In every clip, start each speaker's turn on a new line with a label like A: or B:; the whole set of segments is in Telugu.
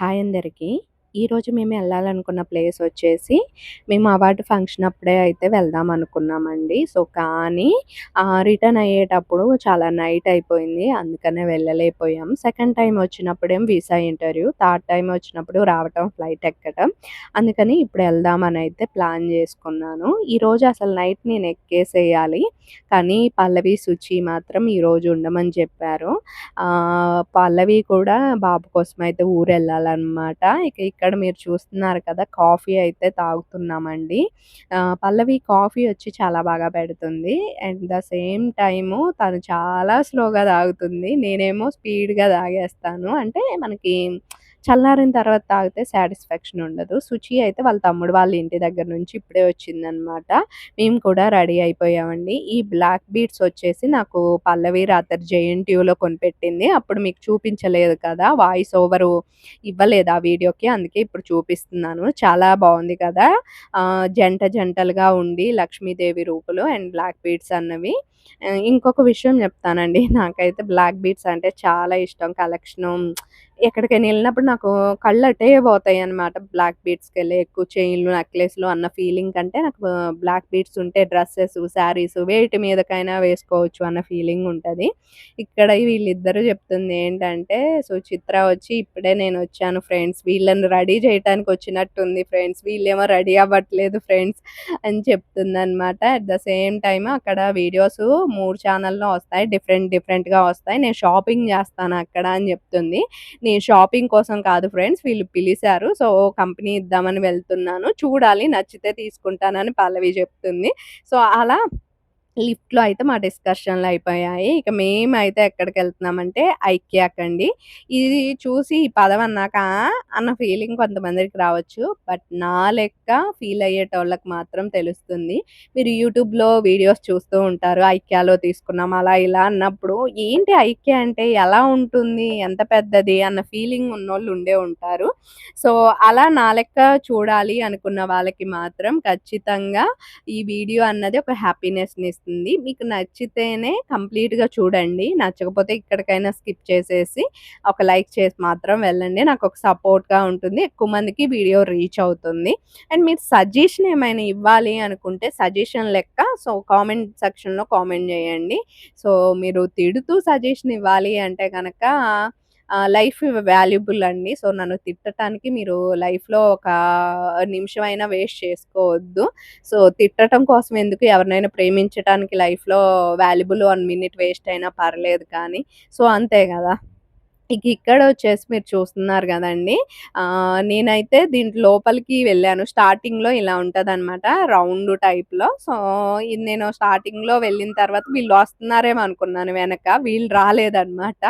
A: హాయ్ అందరికీ. ఈరోజు మేము వెళ్ళాలనుకున్న ప్లేస్ వచ్చేసి, మేము అవార్డు ఫంక్షన్ అప్పుడే అయితే వెళ్దాం అనుకున్నామండి. సో, కానీ రిటర్న్ అయ్యేటప్పుడు చాలా నైట్ అయిపోయింది. అందుకనే వెళ్ళలేకపోయాం. సెకండ్ టైం వచ్చినప్పుడేం వీసా ఇంటర్వ్యూ. థర్డ్ టైం వచ్చినప్పుడు రావటం, ఫ్లైట్ ఎక్కడం. అందుకని ఇప్పుడు వెళ్దామని అయితే ప్లాన్ చేసుకున్నాను. ఈరోజు అసలు నైట్ నేను ఎక్కేసేయాలి. కానీ పల్లవి, సుచి మాత్రం ఈరోజు ఉండమని చెప్పారు. పల్లవి కూడా బాబు కోసం అయితే ఊరెళ్ళాలనమాట. ఇక ఇక్కడ మీరు చూస్తున్నారు కదా! కాఫీ అయితే తాగుతున్నామండి. పల్లవి కాఫీ వచ్చి చాలా బాగా పెడుతుంది. అండ్ ద సేమ్ టైము తను చాలా స్లోగా తాగుతుంది. నేనేమో స్పీడ్‌గా తాగేస్తాను. అంటే మనకి చల్లారిన తర్వాత తాగితే సాటిస్ఫాక్షన్ ఉండదు. శుచి అయితే వాళ్ళ తమ్ముడు వాళ్ళ ఇంటి దగ్గర నుంచి ఇప్పుడే వచ్చిందనమాట. మేము కూడా రెడీ అయిపోయామండి. ఈ బ్లాక్ బీట్స్ వచ్చేసి నాకు పల్లవి రాత్రి జేఎన్‌టీయూలో కొనిపెట్టింది. అప్పుడు మీకు చూపించలేదు కదా! వాయిస్ ఓవరు ఇవ్వలేదు ఆ వీడియోకి. అందుకే ఇప్పుడు చూపిస్తున్నాను. చాలా బాగుంది కదా! జంట జంటలుగా ఉండి లక్ష్మీదేవి రూపులు అండ్ బ్లాక్ బీట్స్ అన్నవి. ఇంకొక విషయం చెప్తానండి. నాకైతే బ్లాక్ బీట్స్ అంటే చాలా ఇష్టం. కలెక్షను ఎక్కడికైనా వెళ్ళినప్పుడు నాకు కళ్ళు అటే పోతాయన్నమాట. బ్లాక్ బీడ్స్‌కెళ్ళి ఎక్కువ చైన్‌లు, నెక్లెస్‌లు అన్న ఫీలింగ్ కంటే నాకు బ్లాక్ బీట్స్ ఉంటే డ్రెస్సెస్ శారీస్ వేటి మీదకైనా వేసుకోవచ్చు అన్న ఫీలింగ్ ఉంటది. ఇక్కడ వీళ్ళిద్దరూ చెప్తుంది ఏంటంటే, సుచిత్ర వచ్చి ఇప్పుడే నేను వచ్చాను ఫ్రెండ్స్. వీళ్ళని రెడీ చేయటానికి వచ్చినట్టుంది ఫ్రెండ్స్. వీళ్ళేమో రెడీ అవ్వట్లేదు ఫ్రెండ్స్ అని చెప్తుంది అనమాట అట్ ద సేమ్ టైమ్ అక్కడ వీడియోస్ మూడు ఛానల్లో వస్తాయి. డిఫరెంట్ డిఫరెంట్‌గా వస్తాయి. నేను షాపింగ్ చేస్తాను అక్కడ అని చెప్తుంది. నేను షాపింగ్ కోసం కాదు ఫ్రెండ్స్ వీళ్ళు పిలిచారు సో, కంపెనీ ఇద్దామని వెళ్తున్నాను. చూడాలి నచ్చితే తీసుకుంటానని పల్లవి చెప్తుంది. సో, అలా లిఫ్ట్‌లో అయితే మా డిస్కషన్‌లు అయిపోయాయి. ఇక మేమైతే ఎక్కడికెళ్తున్నామంటే ఐకియాకండి. ఇది చూసి ఈ పదం అన్నాక అన్న ఫీలింగ్ కొంతమందికి రావచ్చు. బట్ నా లెక్క ఫీల్ అయ్యేటోళ్ళకి మాత్రం తెలుస్తుంది. మీరు యూట్యూబ్‌లో వీడియోస్ చూస్తూ ఉంటారు. ఐక్యాలో తీసుకున్నాం అలా ఇలా అన్నప్పుడు ఏంటి ఐక్య అంటే ఎలా ఉంటుంది? ఎంత పెద్దది? అన్న ఫీలింగ్ ఉన్నోళ్ళు ఉండే ఉంటారు. సో, అలా నా లెక్క చూడాలి అనుకున్న వాళ్ళకి మాత్రం ఖచ్చితంగా ఈ వీడియో అన్నది ఒక హ్యాపీనెస్‌ని ఇస్తుంది. మీకు నచ్చితేనే కంప్లీట్‌గా చూడండి. నచ్చకపోతే ఇక్కడికైనా స్కిప్ చేసేసి ఒక లైక్ చేసి మాత్రం వెళ్ళండి. నాకు ఒక సపోర్ట్‌గా ఉంటుంది. ఎక్కువ మందికి వీడియో రీచ్ అవుతుంది. అండ్ మీరు సజెషన్ ఏమైనా ఇవ్వాలి అనుకుంటే సజెషన్ లెక్క సో, కామెంట్ సెక్షన్‌లో కామెంట్ చేయండి. సో, మీరు తిడుతూ సజెషన్ ఇవ్వాలి అంటే కనుక లైఫ్ వాల్యుబుల్ అండి. సో, నన్ను తిట్టటానికి మీరు లైఫ్‌లో ఒక నిమిషమైనా వేస్ట్ చేసుకోవద్దు. సో, తిట్టటం కోసం ఎందుకు ఎవరినైనా ప్రేమించటానికి లైఫ్‌లో వాల్యుబుల్ వన్ మినిట్ వేస్ట్ అయినా పర్లేదు కానీ సో, అంతే కదా ఇక ఇక్కడ వచ్చేసి మీరు చూస్తున్నారు కదండి నేనైతే దీంట్లో లోపలికి వెళ్ళాను. స్టార్టింగ్‌లో ఇలా ఉంటదనమాట. రౌండ్ టైప్‌లో. సో, ఇది నేను స్టార్టింగ్‌లో వెళ్ళిన తర్వాత వీళ్ళు వస్తున్నారేమో అనుకున్నాను వెనక. వీళ్ళు రాలేదన్నమాట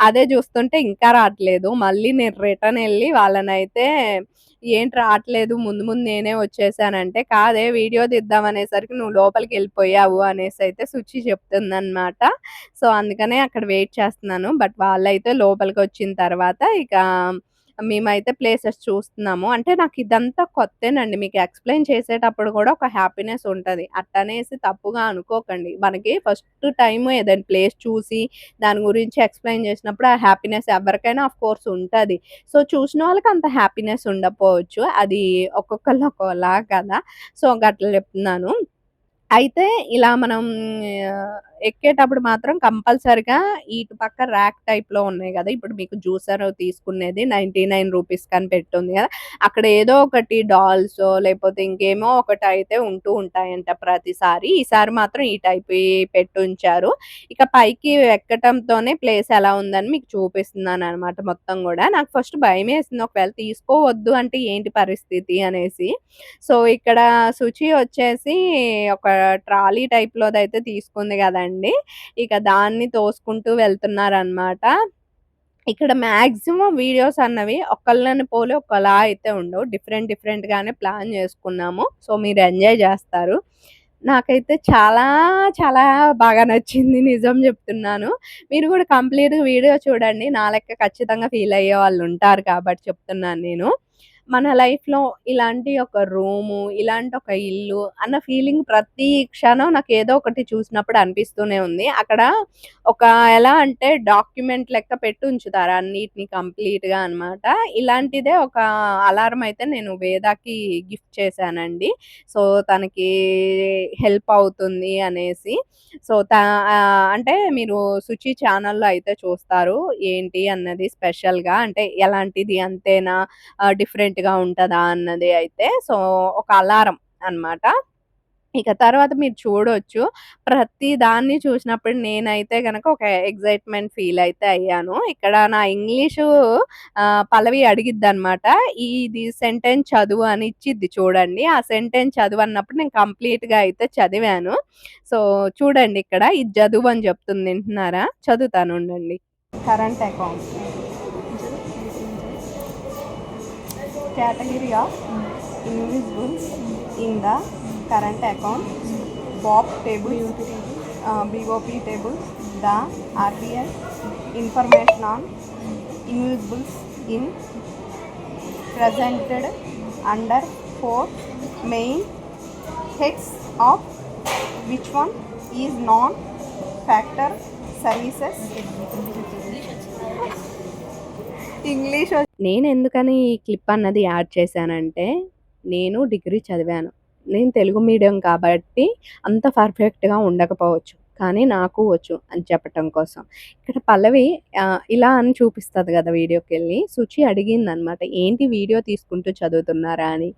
A: అదే చూస్తుంటే ఇంకా రావట్లేదు మళ్ళీ నేను రిటర్న్ వెళ్ళి వాళ్ళనైతే ఏంటి రావట్లేదు ముందు ముందు నేనే వచ్చేసానంటే, కాదే వీడియో తీద్దాం అనేసరికి నువ్వు లోపలికి వెళ్ళిపోయావు అనేసి అయితే సుచి చెప్తుందనమాట. సో, అందుకనే అక్కడ వెయిట్ చేస్తున్నాను. బట్ వాళ్ళైతే లోపలికి వచ్చిన తర్వాత ఇక మేమైతే ప్లేసెస్ చూస్తున్నాము. అంటే నాకు ఇదంతా కొత్తేనండి. మీకు ఎక్స్‌ప్లెయిన్ చేసేటప్పుడు కూడా ఒక హ్యాపీనెస్ ఉంటుంది అట్టనేసి తప్పుగా అనుకోకండి. మనకి ఫస్ట్ టైం ఏదైనా ప్లేస్ చూసి దాని గురించి ఎక్స్‌ప్లెయిన్ చేసినప్పుడు ఆ హ్యాపీనెస్ ఎవరికైనా ఆఫ్ కోర్స్ ఉంటుంది సో, చూసిన వాళ్ళకి అంత హ్యాపీనెస్ ఉండకపోవచ్చు. అది ఒక్కొక్కళ్ళు ఒక్కోలా కదా! సో, గట్ల చెప్తున్నాను. అయితే ఇలా మనం ఎక్కేటప్పుడు మాత్రం కంపల్సరిగా ఇటు పక్క ర్యాక్ టైప్‌లో ఉన్నాయి కదా ఇప్పుడు మీకు జ్యూసర్ తీసుకునేది నైన్టీ నైన్ రూపీస్ కని పెట్టుంది కదా అక్కడ ఏదో ఒకటి డాల్స్ లేకపోతే ఇంకేమో ఒకటి అయితే ఉంటూ ఉంటాయంట ప్రతిసారి. ఈసారి మాత్రం ఈ టైప్ పెట్టుంచారు. ఇక పైకి ఎక్కటంతోనే ప్లేస్ ఎలా ఉందని మీకు చూపిస్తున్నాను అనమాట మొత్తం కూడా నాకు ఫస్ట్ భయమేసింది. ఒకవేళ తీసుకోవద్దు అంటే ఏంటి పరిస్థితి అనేసి. సో, ఇక్కడ సుచి వచ్చేసి ఒక ట్రాలీ టైప్‌లోదైతే తీసుకుంది కదండి గదండీ! ఇక దాన్ని తోసుకుంటూ వెళ్తున్నారనమాట. ఇక్కడ మాక్సిమం వీడియోస్ అన్నవి ఒకళ్ళని పోలి ఒకలా అయితే ఉండవు. డిఫరెంట్ డిఫరెంట్‌గానే ప్లాన్ చేసుకున్నాము. సో, మీరు ఎంజాయ్ చేస్తారు నాకైతే చాలా చాలా బాగా నచ్చింది. నిజం చెప్తున్నాను. మీరు కూడా కంప్లీట్‌గా వీడియో చూడండి. నా లెక్క ఖచ్చితంగా ఫీల్ అయ్యే వాళ్ళు ఉంటారు కాబట్టి చెప్తున్నాను నేను. మన లైఫ్‌లో ఇలాంటి ఒక రూము, ఇలాంటి ఒక ఇల్లు అన్న ఫీలింగ్ ప్రతి క్షణం నాకు ఏదో ఒకటి చూసినప్పుడు అనిపిస్తూనే ఉంది. అక్కడ ఒక ఎలా అంటే డాక్యుమెంట్ లెక్క పెట్టి ఉంచుతారు అన్నిటిని కంప్లీట్‌గా అనమాట. ఇలాంటిదే ఒక అలారం అయితే నేను వేదాకి గిఫ్ట్ చేశానండి. సో, తనకి హెల్ప్ అవుతుంది అనేసి. సో, తా అంటే మీరు 'సుచి' ఛానల్లో అయితే చూస్తారు. ఏంటి అన్నది స్పెషల్‌గా అంటే ఎలాంటిది అంతేనా? డిఫరెంట్ గా ఉంటుందా అన్నది అయితే. సో, ఒక అలారం అన్నమాట. ఇక తర్వాత మీరు చూడొచ్చు. ప్రతి దాన్ని చూసినప్పుడు నేనైతే గనక ఒక ఎక్సైట్‌మెంట్ ఫీల్ అయితే అయ్యాను. ఇక్కడ నా ఇంగ్లీషు పలవి అడిగిద్ది అనమాట ఇది సెంటెన్స్ చదువు అని ఇచ్చిద్ది చూడండి. ఆ సెంటెన్స్ చదువు అన్నప్పుడు నేను కంప్లీట్‌గా అయితే చదివాను. సో, చూడండి ఇక్కడ ఇది చదువు అని చెప్తుంది వింటున్నారా? చదువుతాను ఉండండి. Current account Category of invisibles in the current account. BOP tables, uh, BOP tables, the RBI information on invisibles in presented under four main heads of which one is non-factor services English నేను ఎందుకని ఈ క్లిప్ అన్నది యాడ్ చేశానంటే నేను డిగ్రీ చదివాను. నేను తెలుగు మీడియం కాబట్టి అంత పర్ఫెక్ట్గా ఉండకపోవచ్చు. కానీ నాకు వచ్చు అని చెప్పటం కోసం. ఇక్కడ పల్లవి ఇలా అని చూపిస్తుంది కదా వీడియోకి వెళ్ళి సుచి అడిగింది అనమాట ఏంటి వీడియో తీసుకుంటూ చదువుతున్నారా అని?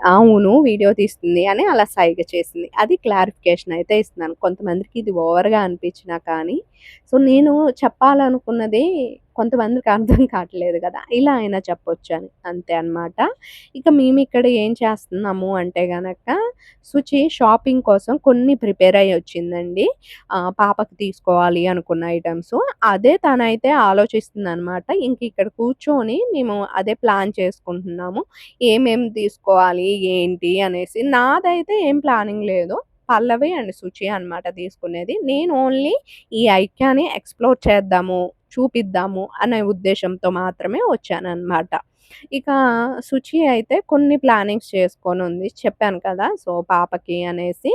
A: అవును వీడియో తీస్తుంది అని అలా సైగ చేసింది. అది క్లారిఫికేషన్ అయితే ఇస్తున్నాను. కొంతమందికి ఇది ఓవర్గా అనిపించినా కానీ. సో నేను చెప్పాలనుకున్నది కొంతమందికి అర్థం కావట్లేదు కదా. ఇలా అయినా చెప్పొచ్చు అని అంతే అనమాట ఇక మేము ఇక్కడ ఏం చేస్తున్నాము అంటే గనక సుచి షాపింగ్ కోసం కొన్ని ప్రిపేర్ అయ్యి వచ్చిందండి. పాపకు పాపకి తీసుకోవాలి అనుకున్న ఐటమ్స్. అదే తనైతే ఆలోచిస్తుంది అనమాట ఇంక ఇక్కడ కూర్చొని మేము అదే ప్లాన్ చేసుకుంటున్నాము. ఏమేమి తీసుకోవాలి ఏంటి అనేసి. నాదైతే ఏం ప్లానింగ్ లేదు. పల్లవి అండ్ సుచి అన్నమాట తీసుకునేది. నేను ఓన్లీ ఈ ఐక్యాని ఎక్స్ప్లోర్ చేద్దాము చూపిద్దాము అనే ఉద్దేశంతో మాత్రమే వచ్చానన్నమాట. ఇక సుచి అయితే కొన్ని ప్లానింగ్స్ చేసుకొని ఉంది. చెప్పాను కదా సో పాపకి అనేసి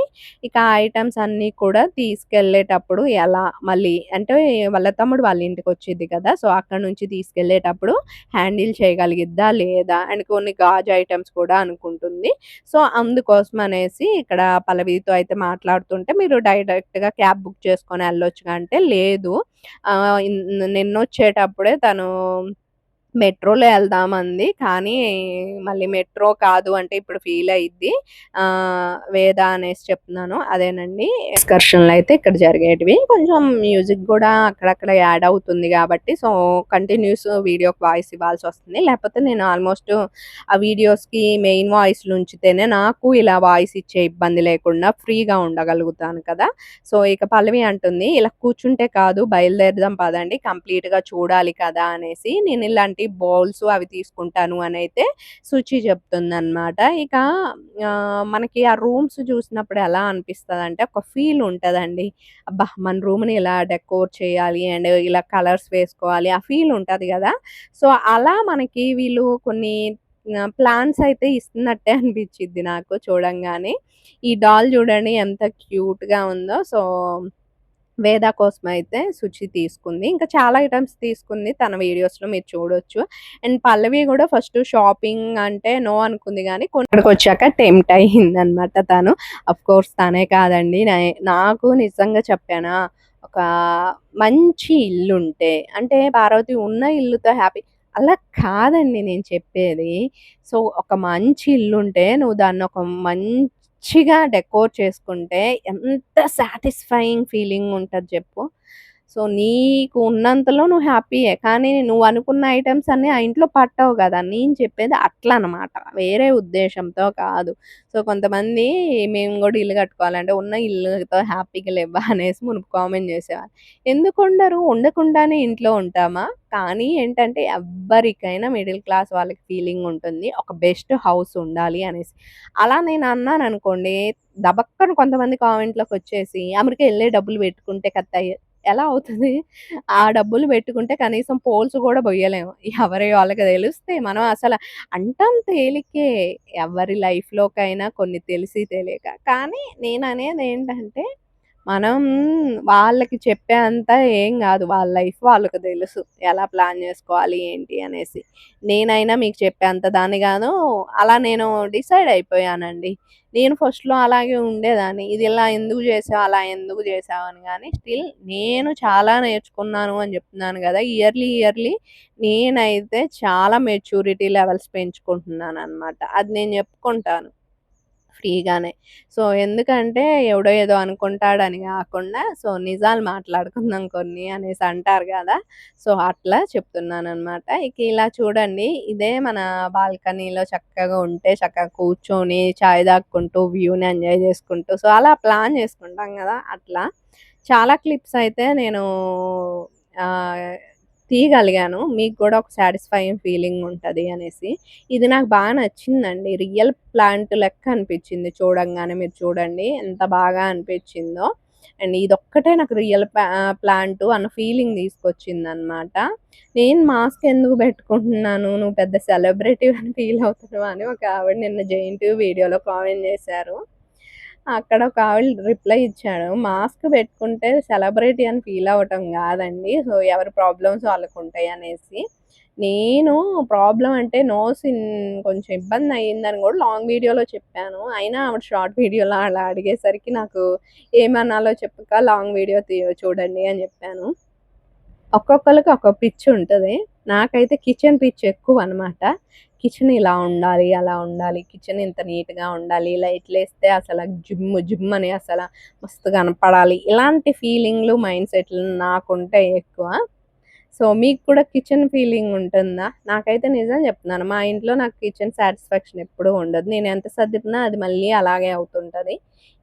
A: ఇక ఐటమ్స్ అన్నీ కూడా తీసుకెళ్ళేటప్పుడు ఎలా మళ్ళీ అంటే వాళ్ళ తమ్ముడు వాళ్ళ ఇంటికి వచ్చింది కదా సో అక్కడ నుంచి తీసుకెళ్ళేటప్పుడు హ్యాండిల్ చేయగలిగిద్దా లేదా అండ్ కొన్ని గాజు ఐటమ్స్ కూడా అనుకుంటుంది. సో అందుకోసం అనేసి ఇక్కడ పల్లవితో అయితే మాట్లాడుతుంటే మీరు డైరెక్ట్గా క్యాబ్ బుక్ చేసుకొని వెళ్ళొచ్చు అంటే లేదు. నిన్న వచ్చేటప్పుడే తను మెట్రోలో వెళ్దామంది. కానీ మళ్ళీ మెట్రో కాదు అంటే ఇప్పుడు ఫీల్ అయ్యిద్ది ఆ, వేద అనేసి చెప్తున్నాను. అదేనండి. ఎక్స్కర్షన్లు అయితే ఇక్కడ జరిగేటివి. కొంచెం మ్యూజిక్ కూడా అక్కడక్కడ యాడ్ అవుతుంది కాబట్టి సో కంటిన్యూస్ వీడియోకి వాయిస్ ఇవ్వాల్సి వస్తుంది. లేకపోతే నేను ఆల్మోస్ట్ ఆ వీడియోస్కి మెయిన్ వాయిస్లు ఉంచితేనే నాకు ఇలా వాయిస్ ఇచ్చే ఇబ్బంది లేకుండా ఫ్రీగా ఉండగలుగుతాను కదా. సో ఇక పల్లవి అంటుంది ఇలా కూర్చుంటే కాదు బయలుదేరదాం పదండి కంప్లీట్గా చూడాలి కదా అనేసి. నేను ఇలాంటి బౌల్స్ అవి తీసుకుంటాను అని అయితే సుచి చెప్తుంది ఇక ఆ, మనకి ఆ రూమ్స్ చూసినప్పుడు ఎలా అనిపిస్తుంది అంటే ఒక ఫీల్ ఉంటదండి. అబ్బా మన రూమ్ని ఇలా డెకోర్ చేయాలి అండ్ ఇలా కలర్స్ వేసుకోవాలి ఆ ఫీల్ ఉంటది కదా. సో అలా మనకి వీళ్ళు కొన్ని ప్లాన్స్ అయితే ఇస్తున్నట్టే అనిపించిద్ది నాకు చూడంగానే. ఈ డాల్ చూడండి ఎంత క్యూట్గా ఉందో. సో వేద కోసం అయితే సుచి తీసుకుంది. ఇంకా చాలా ఐటమ్స్ తీసుకుంది తన వీడియోస్లో మీరు చూడొచ్చు. అండ్ పల్లవి కూడా ఫస్ట్ షాపింగ్ అంటే నో అనుకుంది కానీ కొన్నడికి వచ్చాక టెంప్ట్ అయ్యింది అనమాట తను. అఫ్ కోర్స్ తనే కాదండి. నాకు నిజంగా చెప్పానా ఒక మంచి ఇల్లు ఉంటే అంటే పార్వతి ఉన్న ఇల్లుతో హ్యాపీ అలా కాదండి నేను చెప్పేది. సో ఒక మంచి ఇల్లు ఉంటే నువ్వు దాన్ని ఒక మంచి మంచిగా డెకోర్ చేసుకుంటే ఎంత సాటిస్ఫైయింగ్ ఫీలింగ్ ఉంటది చెప్పు. సో, నీకు ఉన్నంతలో నువ్వు హ్యాపీయే. కానీ నువ్వు అనుకున్న ఐటమ్స్ అన్నీ ఆ ఇంట్లో పట్టవు కదా నేను చెప్పేది అట్లా అనమాట వేరే ఉద్దేశంతో కాదు. సో, కొంతమంది మేము కూడా ఇల్లు కట్టుకోవాలంటే ఉన్న ఇల్లుతో హ్యాపీగా లేవా అనేసి మునుపు కామెంట్ చేసేవాళ్ళు. ఎందుకుండరు? ఉండకుండానే ఇంట్లో ఉంటామా? కానీ ఏంటంటే ఎవ్వరికైనా మిడిల్ క్లాస్ వాళ్ళకి ఫీలింగ్ ఉంటుంది. ఒక బెస్ట్ హౌస్ ఉండాలి అనేసి. అలా నేను అన్నాను అనుకోండి దబక్కను కొంతమంది కామెంట్లోకి వచ్చేసి అమెరికా వెళ్ళే డబ్బులు పెట్టుకుంటే కథ ఎలా అవుతుంది ఆ డబ్బులు పెట్టుకుంటే కనీసం పోల్స్ కూడా బొయ్యలేము. ఎవరి వాళ్ళకి తెలిస్తే మనం అసలు అంటాం తేలికే ఎవరి లైఫ్‌లోకైనా కొన్ని తెలిసి తెలియక. కానీ నేను అనేది ఏంటంటే మనం వాళ్ళకి చెప్పేంత ఏం కాదు వాళ్ళ లైఫ్ వాళ్ళకి తెలుసు ఎలా ప్లాన్ చేసుకోవాలి ఏంటి అనేసి. నేనైనా మీకు చెప్పేంత దాన్ని కాదు అలా నేను డిసైడ్ అయిపోయానండి. నేను ఫస్ట్‌లో అలాగే ఉండేదాన్ని. ఇది ఇలా ఎందుకు చేసావు అలా ఎందుకు చేసావు అని కానీ స్టిల్ నేను చాలా నేర్చుకున్నాను అని చెప్తున్నాను కదా ఇయర్‌లీ, ఇయర్‌లీ నేనైతే చాలా మెచ్యూరిటీ లెవెల్స్ పెంచుకుంటున్నాను అనమాట అది నేను చెప్పుకుంటాను ఫ్రీగానే. సో, ఎందుకంటే ఎవడో ఏదో అనుకుంటాడని కాకుండా సో, నిజాలు మాట్లాడుకుందాం కొన్ని అనేసి అంటారు కదా సో, అట్లా చెప్తున్నాను అనమాట ఇక ఇలా చూడండి ఇదే మన బాల్కనీలో చక్కగా ఉంటే చక్కగా కూర్చొని చాయ్ దాక్కుంటూ వ్యూని ఎంజాయ్ చేసుకుంటూ సో, అలా ప్లాన్ చేసుకుంటాం కదా అట్లా. చాలా క్లిప్స్ అయితే నేను తీయగలిగాను. మీకు కూడా ఒక సాటిస్ఫైయింగ్ ఫీలింగ్ ఉంటుంది అనేసి. ఇది నాకు బాగా నచ్చిందండి. రియల్ ప్లాంట్ లెక్క అనిపించింది చూడంగానే. మీరు చూడండి ఎంత బాగా అనిపించిందో అండ్ ఇదొక్కటే నాకు రియల్ ప్లా అన్న ఫీలింగ్ తీసుకొచ్చిందనమాట. నేను మాస్క్ ఎందుకు పెట్టుకుంటున్నాను నువ్వు పెద్ద సెలబ్రిటీవని ఫీల్ అవుతున్నావు అని ఒక ఆవిడ నిన్న జేఎన్‌టీయూ వీడియోలో కామెంట్ చేశారు అక్కడ ఒక ఆవిడ రిప్లై ఇచ్చాడు. మాస్క్ పెట్టుకుంటే సెలబ్రిటీ అని ఫీల్ అవ్వటం కాదండి సో, ఎవరి ప్రాబ్లమ్స్ వాళ్ళకు ఉంటాయి అనేసి. నేను ప్రాబ్లం అంటే నోస్ ఇన్ కొంచెం అయ్యిందని కూడా లాంగ్ వీడియోలో చెప్పాను. అయినా ఆవిడ షార్ట్ వీడియోలో అలా అడిగేసరికి నాకు ఏమనాలో చెప్పక లాంగ్ వీడియో తీ చూడండి అని చెప్పాను ఒక్కొక్కరికి ఒక్కొక్క పిచ్ ఉంటుంది నాకైతే కిచెన్ పిచ్ ఎక్కువ అనమాట కిచెన్ ఇలా ఉండాలి, అలా ఉండాలి, కిచెన్ ఇంత నీట్‌గా ఉండాలి, లైట్లు వేస్తే అసలు జిమ్ అని అసలు మస్తు కనపడాలి. ఇలాంటి ఫీలింగ్‌లు, మైండ్ సెట్‌లు నాకుంటాయి ఎక్కువ. సో, మీకు కూడా కిచెన్ ఫీలింగ్ ఉంటుందా? నాకైతే నిజం చెప్తున్నాను మా ఇంట్లో నాకు కిచెన్ సాటిస్ఫాక్షన్ ఎప్పుడూ ఉండదు. నేను ఎంత సర్దిపినా అది మళ్ళీ అలాగే అవుతుంటుంది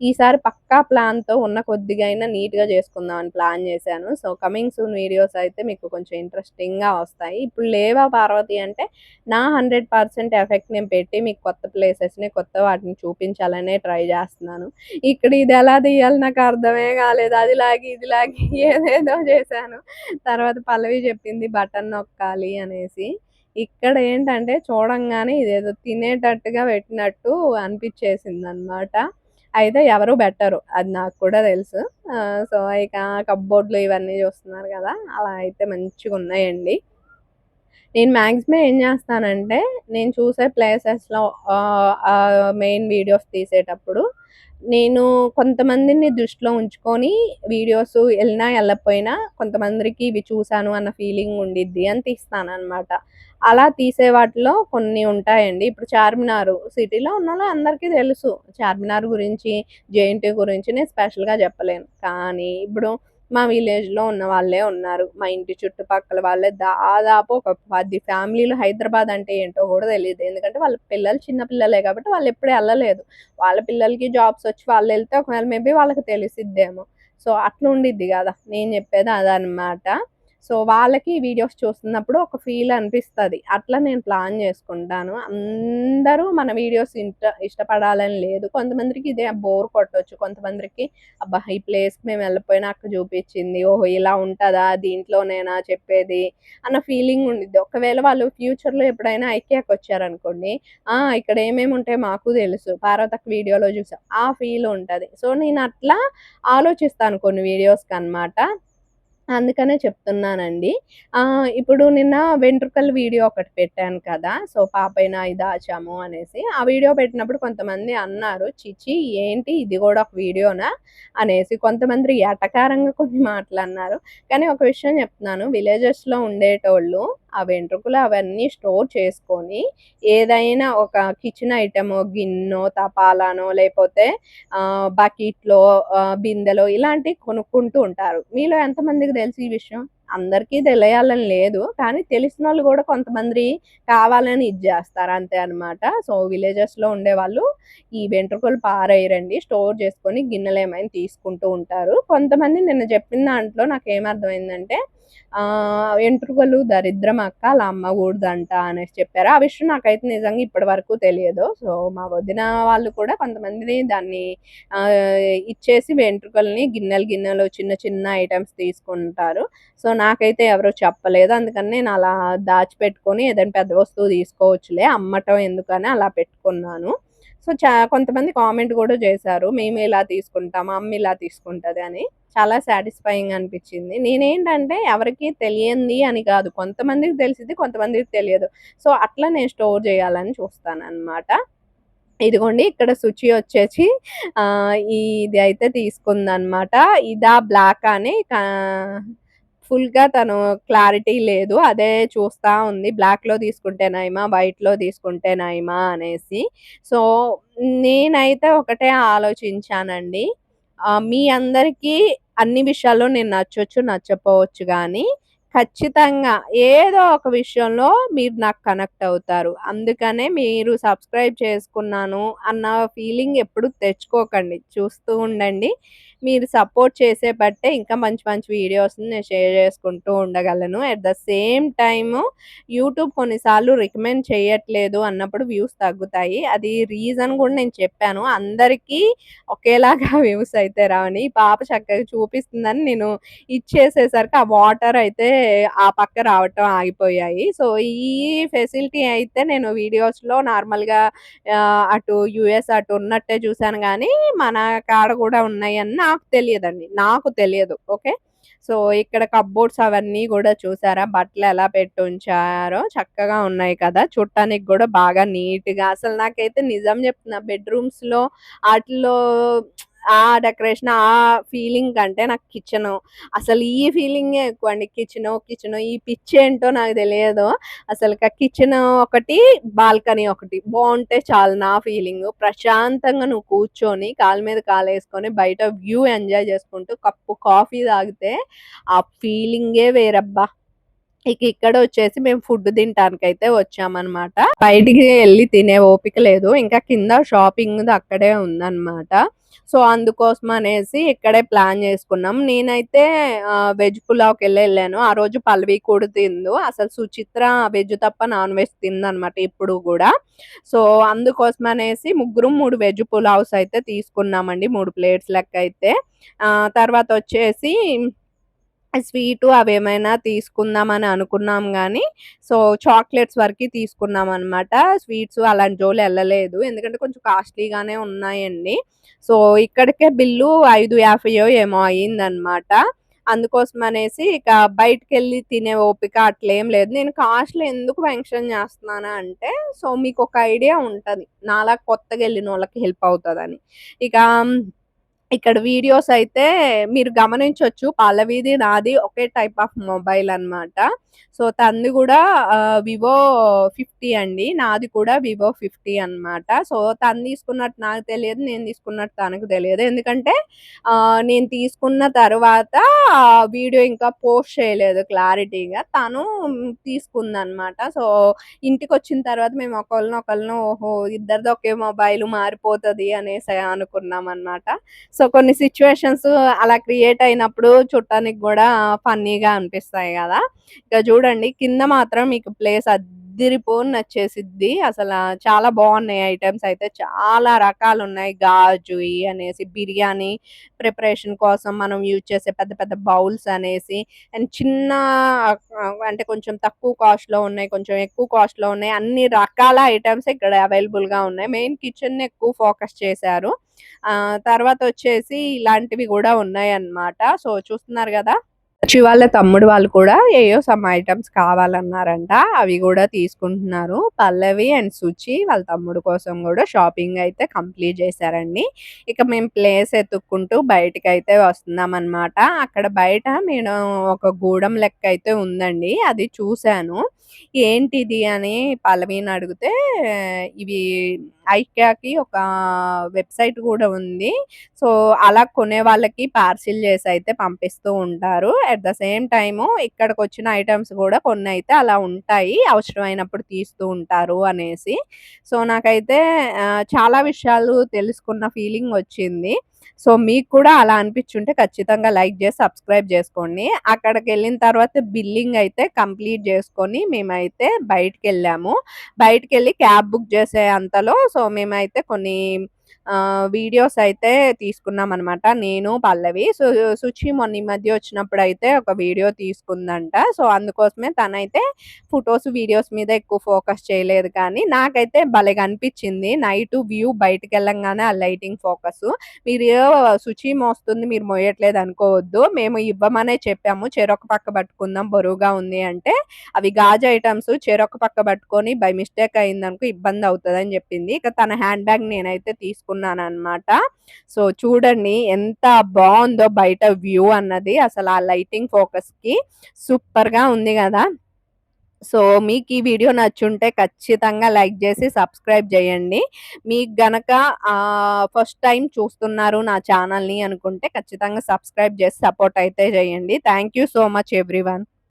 A: ఈసారి పక్కా ప్లాన్‌తో ఉన్న కొద్దిగా అయినా నీట్‌గా చేసుకుందామని ప్లాన్ చేశాను. సో, కమింగ్ సూన్ వీడియోస్ అయితే మీకు కొంచెం ఇంట్రెస్టింగ్‌గా వస్తాయి. ఇప్పుడు లేవా పార్వతి అంటే నా 100% ఎఫెక్ట్ నేను పెట్టి మీకు కొత్త ప్లేసెస్‌ని, కొత్త వాటిని చూపించాలనే ట్రై చేస్తున్నాను. ఇక్కడ ఇది ఎలా తీయాలో నాకు అర్థమే కాలేదు. అది లాగి, ఇది లాగి ఏదేదో చేశాను. తర్వాత పల్లవి చెప్పింది బటన్ నొక్కాలి అనేసి. ఇక్కడ ఏంటంటే చూడంగానే ఇదేదో తినేటట్టుగా పెట్టినట్టు అనిపించేసింది అనమాట అయితే ఎవరు బెట్టరు. అది నాకు కూడా తెలుసు. సో, ఇక కప్‌బోర్డ్‌లు ఇవన్నీ చూస్తున్నారు కదా అలా అయితే మంచిగా ఉన్నాయండి నేను మ్యాక్సిమం ఏం చేస్తానంటే నేను చూసే ప్లేసెస్‌లో మెయిన్ వీడియోస్ తీసేటప్పుడు నేను కొంతమందిని దృష్టిలో ఉంచుకొని వీడియోస్ వెళ్ళినా వెళ్ళకపోయినా కొంతమందికి ఇవి చూశాను అన్న ఫీలింగ్ ఉండిద్ది అని తీస్తాను అనమాట అలా తీసే వాటిలో కొన్ని ఉంటాయండి. ఇప్పుడు చార్మినారు సిటీలో ఉన్నోళ్ళ అందరికీ తెలుసు. చార్మినార్ గురించి, జేఎన్‌టీయూ గురించి నేను స్పెషల్‌గా చెప్పలేను కానీ ఇప్పుడు మా విలేజ్‌లో ఉన్న వాళ్ళే ఉన్నారు. మా ఇంటి చుట్టుపక్కల వాళ్ళే దాదాపు ఒక పది ఫ్యామిలీలు హైదరాబాద్ అంటే ఏంటో కూడా తెలియదు ఎందుకంటే వాళ్ళ పిల్లలు చిన్న పిల్లలే కాబట్టి వాళ్ళు ఎప్పుడు వెళ్ళలేదు వాళ్ళ పిల్లలకి జాబ్స్ వచ్చి వాళ్ళు వెళ్తే ఒకవేళ మేబీ వాళ్ళకి తెలిసిద్దేమో. సో, అట్లా ఉండిద్ది కదా నేను చెప్పేది అదనమాట. సో, వాళ్ళకి వీడియోస్ చూస్తున్నప్పుడు ఒక ఫీల్ అనిపిస్తుంది అట్లా నేను ప్లాన్ చేసుకుంటాను అందరూ మన వీడియోస్ ఇంట ఇష్టపడాలని లేదు. కొంతమందికి ఇదే బోర్ కొట్టవచ్చు కొంతమందికి అబ్బా! ఈ ప్లేస్‌కి మేము వెళ్ళిపోయినా అక్కడ చూపించింది ఓహో! ఇలా ఉంటుందా దీంట్లోనేనా చెప్పేది? అన్న ఫీలింగ్ ఉండిద్ది. ఒకవేళ వాళ్ళు ఫ్యూచర్‌లో ఎప్పుడైనా ఐకియాకొచ్చారనుకోండి, వచ్చారనుకోండి ఇక్కడ ఏమేమి ఉంటాయో మాకు తెలుసు. పార్వతక్క వీడియోలో చూసాం ఆ ఫీల్ ఉంటుంది సో, నేను అట్లా ఆలోచిస్తాను కొన్ని వీడియోస్కి అనమాట అందుకనే చెప్తున్నానండి. ఇప్పుడు నిన్న వెంట్రుకల వీడియో ఒకటి పెట్టాను కదా! సో, పాపైన ఇది దాచాము అనేసి. ఆ వీడియో పెట్టినప్పుడు కొంతమంది అన్నారు, "ఛీ! ఏంటి ఇది కూడా ఒక వీడియోనా?" అనేసి. కొంతమంది ఎటకారంగా కొన్ని మాటలన్నారు. కానీ ఒక విషయం చెప్తున్నాను. విలేజెస్‌లో ఉండేటోళ్ళు ఆ వెంట్రుకలు అవన్నీ స్టోర్ చేసుకొని, ఏదైనా ఒక కిచెన్ ఐటమ్ గిన్నో, తపాలానో లేకపోతే బకెట్లో, బిందెలో ఇలాంటివి కొనుక్కుంటూ ఉంటారు. మీలో ఎంతమందికి తెలుసు ఈ విషయం? అందరికీ తెలియాలని లేదు. కానీ తెలిసిన వాళ్ళు కూడా కొంతమంది కావాలని ఇది చేస్తారు అంతే అనమాట. సో, విలేజెస్‌లో ఉండేవాళ్ళు ఈ వెంట్రుకలు పారేయరండి. స్టోర్ చేసుకొని గిన్నెలు ఏమైనా తీసుకుంటూ ఉంటారు. కొంతమంది నిన్న చెప్పిన దాంట్లో నాకు ఏమర్థమైందంటే వెంట్రుకలు దరిద్రం అక్క అలా అమ్మకూడదంట అనేసి చెప్పారు. ఆ విషయం నాకైతే నిజంగా ఇప్పటి వరకు తెలియదు. సో మా వదిన వాళ్ళు కూడా కొంతమందిని దాన్ని ఇచ్చేసి వెంట్రుకల్ని గిన్నెలు గిన్నెలు చిన్న చిన్న ఐటమ్స్ తీసుకుంటారు. సో నాకైతే ఎవరో చెప్పలేదు. అందుకని నేను అలా దాచిపెట్టుకొని ఏదైనా పెద్ద వస్తువు తీసుకోవచ్చులే అమ్మటం ఎందుకని అలా పెట్టుకున్నాను. సో చా కొంతమంది కామెంట్ కూడా చేశారు మేము ఇలా తీసుకుంటాం అమ్మ ఇలా తీసుకుంటుంది అని. చాలా సాటిస్ఫైయింగ్ అనిపించింది. నేనేంటంటే ఎవరికి తెలియంది అని కాదు. కొంతమందికి తెలిసింది కొంతమందికి తెలియదు. సో అట్లా నేను స్టోర్ చేయాలని చూస్తాను అనమాట ఇదిగోండి ఇక్కడ శుచి వచ్చేసి ఇది అయితే తీసుకుందనమాట ఇదా బ్లాక్ అని ఫుల్గా తను క్లారిటీ లేదు. అదే చూస్తా ఉంది. బ్లాక్లో తీసుకుంటే నయమా వైట్లో తీసుకుంటే నయమా అనేసి. సో నేనైతే ఒకటే ఆలోచించానండి. మీ అందరికీ అన్ని విషయాల్లో నేను నచ్చొచ్చు నచ్చపోవచ్చు కానీ ఖచ్చితంగా ఏదో ఒక విషయంలో మీరు నాకు కనెక్ట్ అవుతారు. అందుకనే మీరు సబ్స్క్రైబ్ చేసుకున్నాను అన్న ఫీలింగ్ ఎప్పుడు తెచ్చుకోకండి. చూస్తూ ఉండండి. మీరు సపోర్ట్ చేసే బట్టే ఇంకా మంచి మంచి వీడియోస్ని నేను షేర్ చేసుకుంటూ ఉండగలను. At the same time YouTube కొన్నిసార్లు రికమెండ్ చేయట్లేదు అన్నప్పుడు వ్యూస్ తగ్గుతాయి. అది రీజన్ కూడా నేను చెప్పాను. అందరికీ ఒకేలాగా వ్యూస్ అయితే రావని పాప చక్కగా చూపిస్తుందని నేను ఇచ్చేసేసరికి ఆ వాటర్ అయితే ఆ పక్క రావటం ఆగిపోయాయి. సో ఈ ఫెసిలిటీ అయితే నేను వీడియోస్లో నార్మల్గా అటు యుఎస్ అటు ఉన్నట్టే చూశాను. కానీ మన కాడ కూడా ఉన్నాయని నాకు తెలియదండి. నాకు తెలియదు. ఓకే? సో ఇక్కడ కబ్బోర్డ్స్ అవన్నీ కూడా చూసారా? బట్టలు ఎలా పెట్టి ఉంచారో? చక్కగా ఉన్నాయి కదా? చూడటానికి కూడా బాగా నీట్గా. అసలు నాకైతే నిజం చెప్తున్నా బెడ్రూమ్స్లో వాటిలో ఆ డెకరేషన్ ఆ ఫీలింగ్ కంటే నాకు కిచెన్. అసలు ఈ ఫీలింగే ఎక్కువ అండి. కిచెన్ కిచెన్ ఈ పిచ్ ఏంటో నాకు తెలియదు. అసలు కిచెన్ ఒకటి బాల్కనీ ఒకటి. బాగుంటే చాలు నా ఫీలింగ్. ప్రశాంతంగా నువ్వు కూర్చొని కాలు మీద కాలు వేసుకొని బయట వ్యూ ఎంజాయ్ చేసుకుంటూ కప్పు కాఫీ తాగితే ఆ ఫీలింగే వేరబ్బా. ఇక ఇక్కడ వచ్చేసి మేము ఫుడ్ తినడానికి అయితే వచ్చామన్నమాట. బయటికి వెళ్ళి తినే ఓపిక లేదు. ఇంకా కింద షాపింగ్ అక్కడే ఉందన్నమాట. సో అందుకోసం అనేసి ఇక్కడే ప్లాన్ చేసుకున్నాం. నేనైతే వెజ్ పులావ్కి వెళ్ళి వెళ్ళాను. ఆ రోజు పల్వి కూడా తిందు. అసలు సుచిత్ర వెజ్ తప్ప నాన్ వెజ్ తిందనమాట ఇప్పుడు కూడా. సో అందుకోసం అనేసి ముగ్గురు మూడు వెజ్ పులావ్స్ అయితే తీసుకున్నామండి మూడు ప్లేట్స్ లెక్క అయితే తర్వాత వచ్చేసి స్వీటు అవేమైనా తీసుకుందామని అనుకున్నాం కానీ సో చాక్లెట్స్ వరకు తీసుకున్నాం అనమాట స్వీట్స్ అలాంటి జోలు వెళ్ళలేదు ఎందుకంటే కొంచెం కాస్ట్లీగానే ఉన్నాయండి. సో ఇక్కడికే బిల్లు ఐదు యాభైయో ఏమో అయిందనమాట అందుకోసం అనేసి ఇక బయటకు వెళ్ళి తినే ఓపిక అట్లేం లేదు. నేను కాస్ట్లు ఎందుకు మెన్షన్ చేస్తున్నాను అంటే సో మీకు ఒక ఐడియా ఉంటుంది. నాలా కొత్తగా వెళ్ళిన వాళ్ళకి హెల్ప్ అవుతుందని. ఇక ఇక్కడ వీడియోస్ అయితే మీరు గమనించవచ్చు పల్లవిది నాది ఒకే టైప్ ఆఫ్ మొబైల్ అనమాట సో తనది కూడా వివో ఫిఫ్టీ అండి. నాది కూడా వివో ఫిఫ్టీ అనమాట సో తను తీసుకున్నట్టు నాకు తెలియదు నేను తీసుకున్నట్టు తనకు తెలియదు. ఎందుకంటే నేను తీసుకున్న తర్వాత వీడియో ఇంకా పోస్ట్ చేయలేదు క్లారిటీగా. తను తీసుకుందనమాట సో ఇంటికి వచ్చిన తర్వాత మేము ఒకళ్ళని ఒకళ్ళను ఓహో ఇద్దరిది ఒకే మొబైల్ మారిపోతుంది అనేసి అనుకున్నాం అనమాట సో కొన్ని సిచ్యువేషన్స్ అలా క్రియేట్ అయినప్పుడు చూడటానికి కూడా ఫన్నీగా అనిపిస్తాయి కదా. ఇక చూడండి కింద మాత్రం మీకు ప్లేస్ అద్దిరిపోని నచ్చేసిద్ది. అసలు చాలా బాగున్నాయి ఐటమ్స్ అయితే. చాలా రకాలు ఉన్నాయి గాజు అనేసి బిర్యానీ ప్రిపరేషన్ కోసం మనం యూజ్ చేసే పెద్ద పెద్ద బౌల్స్ అనేసి అండ్ చిన్న అంటే కొంచెం తక్కువ కాస్ట్లో ఉన్నాయి కొంచెం ఎక్కువ కాస్ట్లో ఉన్నాయి. అన్ని రకాల ఐటమ్స్ ఇక్కడ అవైలబుల్గా ఉన్నాయి. మెయిన్ కిచెన్ ఎక్కువ ఫోకస్ చేశారు. తర్వాత వచ్చేసి ఇలాంటివి కూడా ఉన్నాయి అన్నమాట సో చూస్తున్నారు కదా? శి వాళ్ళ తమ్ముడు వాళ్ళు కూడా ఏయో సమ్ ఐటమ్స్ కావాలన్నారంట. అవి కూడా తీసుకుంటున్నారు. పల్లవి అండ్ సుచి వాళ్ళ తమ్ముడు కోసం కూడా షాపింగ్ అయితే కంప్లీట్ చేశారండి. ఇక మేము ప్లేస్ ఎత్తుక్కుంటూ బయటకు అయితే వస్తున్నామన్నమాట. అక్కడ బయట నేను ఒక గూడెం లెక్క అయితే ఉందండి. అది చూశాను. ఏంటిది అని పల్లవిని అడిగితే ఇవి ఐక్యాకి ఒక వెబ్సైట్ కూడా ఉంది. సో అలా కొనే వాళ్ళకి పార్సిల్ చేసి అయితే పంపిస్తూ ఉంటారు. అట్ ద సేమ్ టైము ఇక్కడికి వచ్చిన ఐటమ్స్ కూడా కొన్ని అయితే అలా ఉంటాయి. అవసరమైనప్పుడు తీస్తూ ఉంటారు అనేసి. సో నాకైతే చాలా విషయాలు తెలుసుకున్న ఫీలింగ్ వచ్చింది. సో మీకు కూడా అలా అనిపించుంటే ఖచ్చితంగా లైక్ చేసి సబ్స్క్రైబ్ చేసుకోండి. అక్కడికి వెళ్ళిన తర్వాత బిల్లింగ్ అయితే కంప్లీట్ చేసుకొని మేమైతే బయటికి వెళ్ళాము బయటికి వెళ్ళి క్యాబ్ బుక్ చేసే అంతలో సో మేమైతే కొన్ని వీడియోస్ అయితే తీసుకున్నాం అనమాట నేను పల్లవి. సో సుచి మొన్న ఈ మధ్య వచ్చినప్పుడు అయితే ఒక వీడియో తీసుకుందంట. సో అందుకోసమే తనైతే ఫొటోస్ వీడియోస్ మీద ఎక్కువ ఫోకస్ చేయలేదు. కానీ నాకైతే భలేగా అనిపించింది. నైట్ వ్యూ బయటకు వెళ్ళంగానే ఆ లైటింగ్ ఫోకస్. మీరు శుచి మోస్తుంది మీరు మోయట్లేదు అనుకోవద్దు. మేము ఇవ్వమనే చెప్పాము. చెరొక పక్క పట్టుకుందాం బరువుగా ఉంది అంటే. అవి గాజు ఐటమ్స్ చెరొక పక్క పట్టుకొని బై మిస్టేక్ అయిందనుకో ఇబ్బంది అవుతుంది అని చెప్పింది. ఇక తన హ్యాండ్ బ్యాగ్ నేనైతే తీసుకున్నాను అనమాట సో చూడండి ఎంత బాగుందో బయట వ్యూ అన్నది అసలు ఆ లైటింగ్ ఫోకస్కి ఉంది కదా. సో మీకు ఈ వీడియో నచ్చుంటే ఖచ్చితంగా లైక్ చేసి సబ్స్క్రైబ్ చేయండి. మీకు గనక ఫస్ట్ టైం చూస్తున్నారు నా ఛానల్ని అనుకుంటే ఖచ్చితంగా సబ్స్క్రైబ్ చేసి సపోర్ట్ అయితే చేయండి. Thank you so much everyone.